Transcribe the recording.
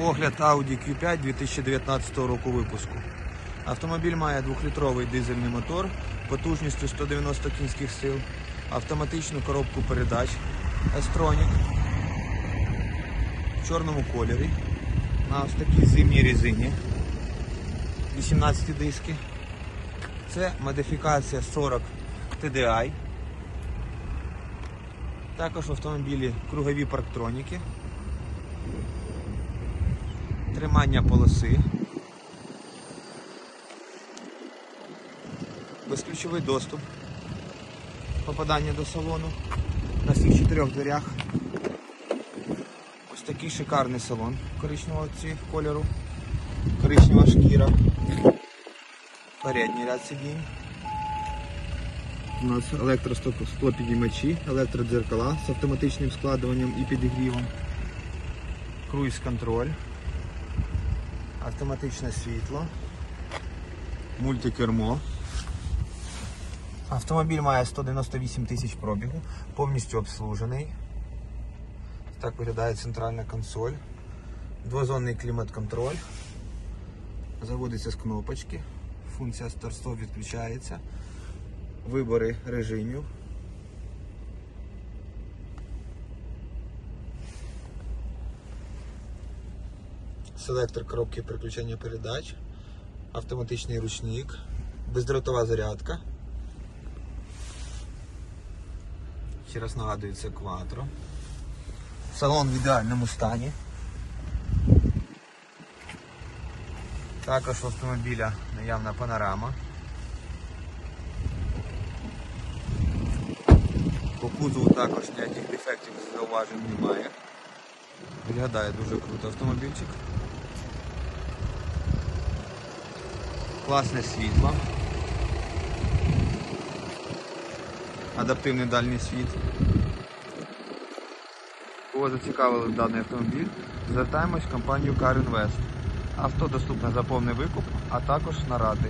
Огляд Audi Q5 2019 року випуску. Автомобіль має 2-літровий дизельний мотор потужністю 190 кінських сил, автоматичну коробку передач S-Tronic в чорному кольорі на ось такій зимній резині 18 диски. Це модифікація 40 TDI. Також в автомобілі кругові парктроніки, тримання полоси, безключовий доступ, попадання до салону. На всіх чотирьох дверях. Ось такий шикарний салон коричневого кольору, коричнева шкіра, передній ряд сидінь. У нас електросклопідіймачі, електродзеркала з автоматичним складуванням і підігрівом, круїз-контроль, автоматичне світло, мультикермо. Автомобіль має 198 тисяч пробігу, повністю обслужений. Так виглядає центральна консоль, двозонний клімат-контроль, заводиться з кнопочки, функція старт-стоп відключається вибори режимів. Селектор коробки переключення передач, автоматичний ручник, бездротова зарядка. Ще раз нагадую, це Quattro. Салон в ідеальному стані. Також в автомобіля наявна панорама. По кузову також ніяких дефектів зауважень немає. Виглядає дуже круто автомобільчик. Класне світло. Адаптивний дальній світ. Кого зацікавили даний автомобіль, звертаємось в компанію Car. Авто доступне за повний викуп, а також на ради.